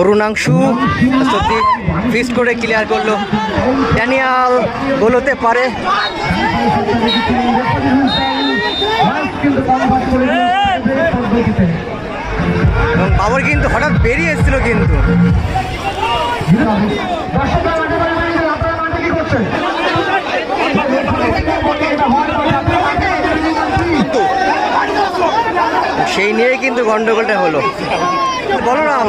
অরুণাংশু সত্যি ফিস করে ক্লিয়ার করল। ড্যানিয়াল গোল হতে পারে বাবর কিন্তু হঠাৎ বেরিয়ে এসেছিল কিন্তু। সেই নিয়েই কিন্তু গন্ডগোলটা হলো। বলরাম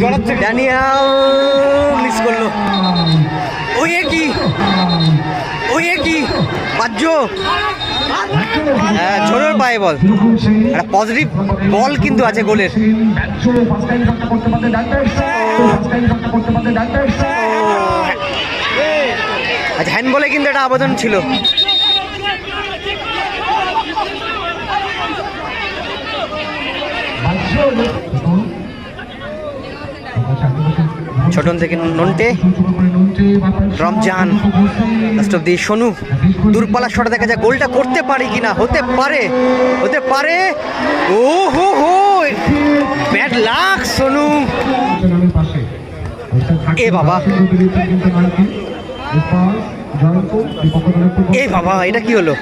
জড়াচ্ছে। ড্যানিয়াল মিস করল। ওই কি ওই কি বাহ্য। হ্যাঁ ছোটোর পায়ে বল। একটা পজিটিভ বল কিন্তু আছে গোলের। আচ্ছা হ্যান্ড বলে কিন্তু একটা আবেদন ছিল। ছোটন থেকে Nonte, Ramzan, last of the Sonu দূরপালা shot দেখা যায় গোলটা করতে পারে কিনা, হতে পারে হতে পারে ও হো হো, ব্যাড লাক সোনু এ বাবা। এ বাবা, এটা কি হলো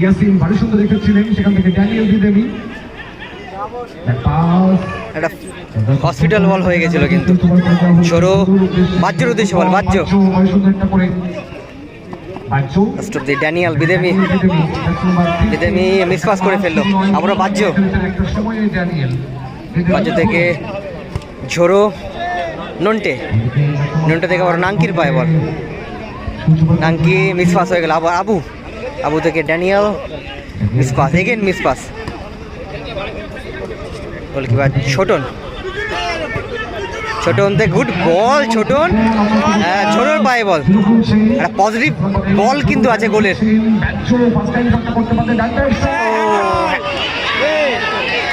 ইয়াসিন ভারী সুন্দর রেখেছিলেন সেখান থেকে ড্যানিয়েল বিদেবি একটা হসপিটাল বল হয়ে গেছিল কিন্তু। সরো বাহ্যর উদ্দেশ্যে ball Bahya. Daniel Bidemi Bidemi miss pass করে ফেলল। বাহ্য। বাহ্য থেকে ঝোড়ো। নন্টে। নন্টে থেকে আবার নাঙ্কির পায় বল। নাঙ্কি মিস পাস হয়ে গেল। আবার আবু। আবু থেকে Daniel miss pass again miss pass goalkeeper Chhoton. Chhoton থেকে গুড বল ছোটন ছোটন পায়ে বল। একটা পজিটিভ বল কিন্তু আছে গোলের।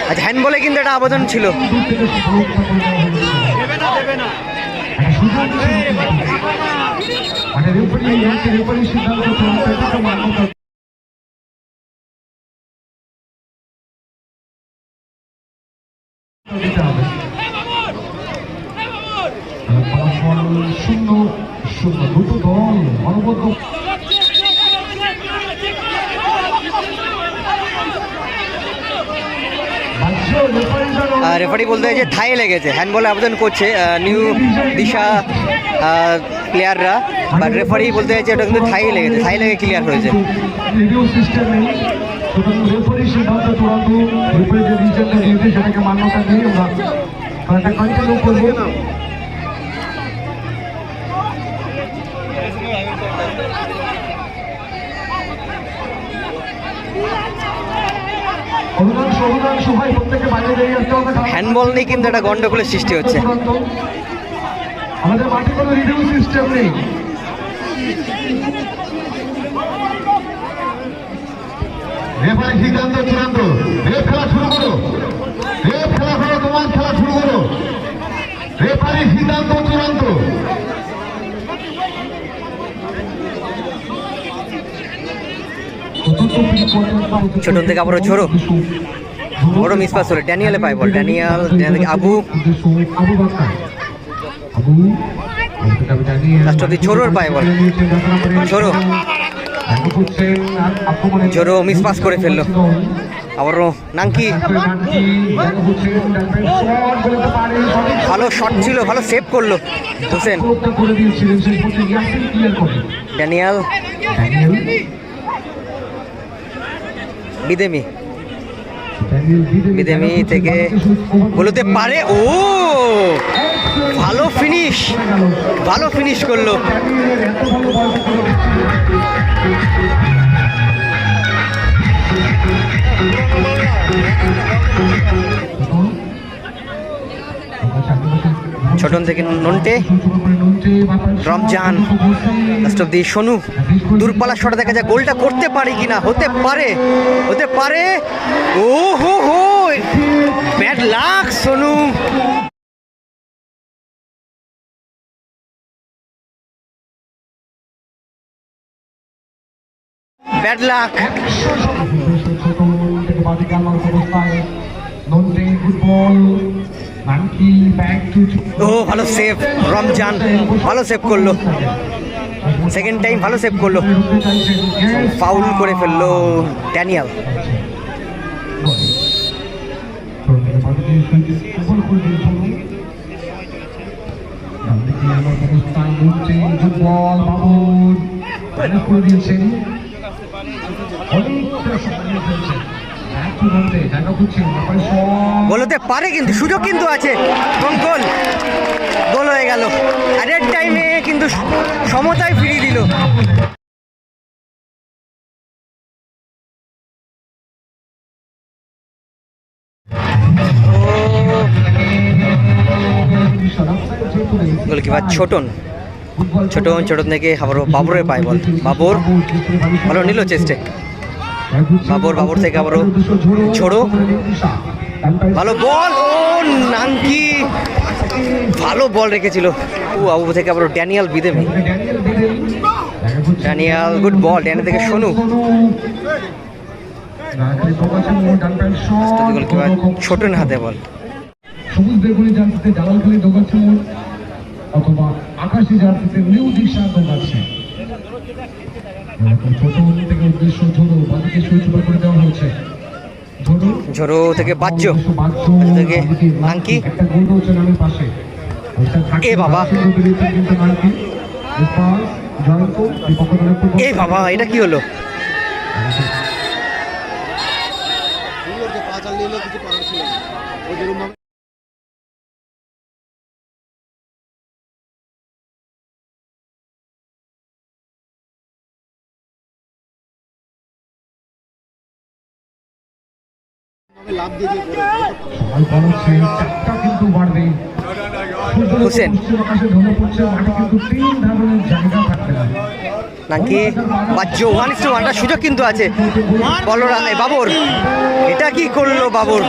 আচ্ছা হ্যান্ড বলে কিন্তু একটা আবেদন ছিল। মানে রেফারি রেফারি সিদ্ধান্ত মান্যতা দিতে হবে শূন্য শূন্য। দুটো দল অনবদ্য রেফারি বলতে যে থায়ে লেগেছে হ্যান্ড বলে আবেদন করছে নিউ দিশা প্লেয়াররা বাট রেফারি বলতে চাইছে ওটা কিন্তু থাই লেগেছে থাই লেগে ক্লিয়ার হয়েছে সিদ্ধান্ত চূড়ান্ত রেফারি যে রিজনটা দিয়েছে সেটাকে মান্যতা দিয়ে আমরা খেলাটা কন্টিনিউ করব অধিকাংশ অধিকাংশ ভাই প্রত্যেকে বাইরে বেরিয়ে আসতে হবে খেলা- হ্যান্ডবল নিয়ে কিন্তু একটা গন্ডগোলের সৃষ্টি হচ্ছে। আমাদের মাঠে কোনো রিভিউ সিস্টেম নেই। রেফারি সিদ্ধান্ত চূড়ান্ত। রেফ খেলা শুরু করো। রেফ খেলা করো তোমার খেলা শুরু করো। রেফারি সিদ্ধান্ত চূড়ান্ত। ছোটন থেকে আবারও ঝোড়ো। বড় মিস পাস হলো। ড্যানিয়ালে পায় ball Daniel Abu Abu. Last ঝোড়োর পায়ে বল। ঝোড়ো। ঝোড়ো miss pass করে ফেলল। আবারও নাঙ্কি। ভালো শট ছিল ভালো সেভ করল হোসেন। ড্যানিয়েল বিদেমি। বিদেমি থেকে বলতে পারে ও! ভালো ফিনিশ ভালো ফিনিশ করল। ছোটন থেকে Nonte, Ramzan last of the Sonu দূরপালা shot দেখা যায় গোলটা করতে পারে কিনা, হতে পারে হতে পারে ও হো হো bad luck Sonu bad luck football ও, ভালো সেভ রমজান, ভালো সেভ করল। সেকেন্ড টাইম ভালো সেভ করল। ফাউল করে ফেলল ড্যানিয়াল ফুটবল বাবুর হতে পারে কিন্তু, সুযোগ কিন্তু আছে। এবং গোল। গোল হয়ে গেল। অ্যাডের টাইমে কিন্তু সমতায় ফিরিয়ে দিল। গোলকিপার ছোটন ছোটন ছোটন থেকে আবারও বাবরের পায় বল। বাবর। ভালো নিল চেস্টে বাবর, বাবর থেকে আবারও ছোড়ো। ভালো বল ও নানকি। ভালো বল রেখেছিল। ও আবু থেকে আবারও Daniel Bidemi Daniel good ball Daniel থেকে সোনু। গোলকিপার ছোটন হাতে বল। সবুজ বেগুনি জার্সিতে জালালখালি মোড় অথবা আকাশি জার্সিতে নিউ দিশা ছোট থেকে উদ্দেশ্য ঝোড়ো বাদিকে সুইচ ওভার করে দেওয়া হয়েছে। ঝোড়ো ঝোড়ো থেকে বাহ্য থেকে। একটা গোল নামের পাশে। এ বাবা। এ বাবা এটা কি হলো? কিছু করার ছিল না। না। নাকি বাহ্য ওয়ান টু ওয়ানটা সুযোগ কিন্তু আছে। বলরা এ বাবর এটা কি করল বাবর?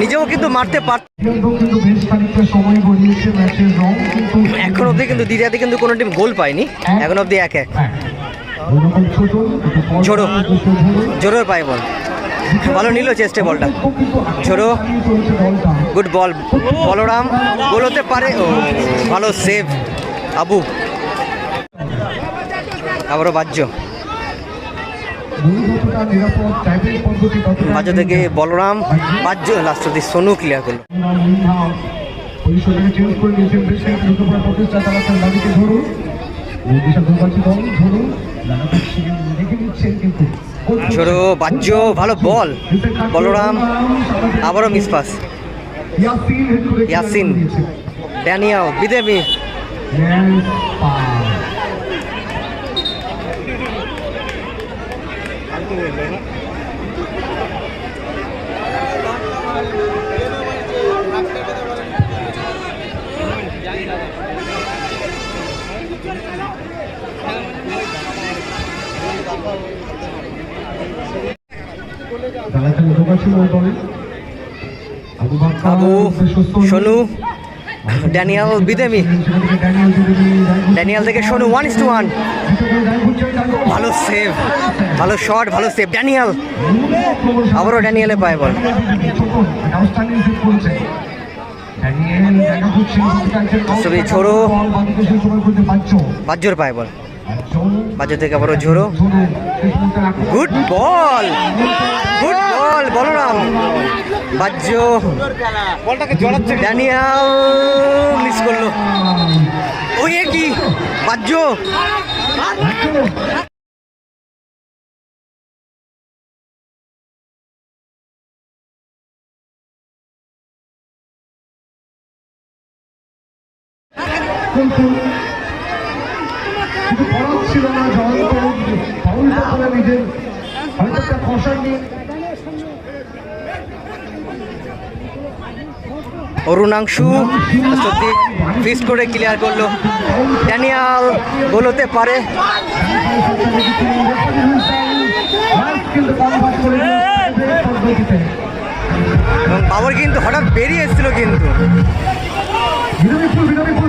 নিজেও কিন্তু মারতে পার কিন্তু কিন্তু বেশ খানিকটা সময় গড়িয়েছে ম্যাচের রং কিন্তু এখন অবধি কিন্তু দ্বিতীয়াতে কিন্তু কোনো টিম গোল পায়নি। এখন অবধি এক এক। ঝোড়ো। জোরের পায় বল। ভালো নিল চেস্টে বলটা। ছোট। গুড বল বলরাম গোল হতে পারে। ও, ভালো সেভ আবু। আবারও ততটা বাহ্য থেকে বলরাম। বাহ্য লাস্ট অব্দি সোনু ক্লিয়ার করল। চেঞ্জ করে ছোড়ো বাহ্য ভালো বল। বলরাম আবারও মিসপাস ইয়াসিন। ড্যানিয়াও করে Yasin. Daniel Bidemi Yes, pass. খেলাখালি ঢোকাচ্ছিল ওই দলে। Abu Sonu Daniel Bidemi. Daniel থেকে Sonu one is to one ভালো সেভ ভালো শট ভালো সেভ ড্যানিয়াল আবারও ড্যানিয়েলে পায় বল। ছোড়ো। বাহ্যর পায় বল। বাহ্য থেকে আবারও Jhoro. Good ball good ball Balram সুন্দর বলটাকে জড়াচ্ছে। ড্যানিয়াল মিস করল। ওই কি? কিন্তু কিছু করার ছিল না জয়ন্ত ফাউলটা করে নিজের হয়তো একটা নিয়ে। অরুণাংশু সত্যি ফিস করে ক্লিয়ার করল। ড্যানিয়াল গোল হতে পারে। এবং বাবর কিন্তু হঠাৎ বেরিয়ে এসেছিল কিন্তু। বিরোধীপুর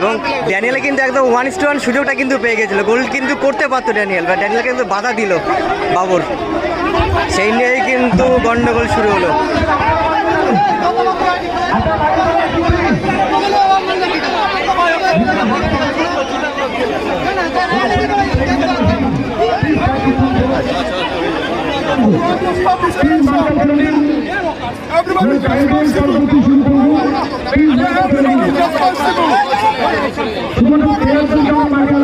এবং ড্যানিয়েল কিন্তু একদম ওয়ান ইস টু ওয়ান সুযোগটা কিন্তু পেয়ে গেছিল। গোল কিন্তু করতে পারতো ড্যানিয়েল বা ড্যানিয়েল কিন্তু বাধা দিল বাবর। সেই নিয়েই কিন্তু গন্ডগোল শুরু হলো। Everybody get responsible. Everybody get responsible.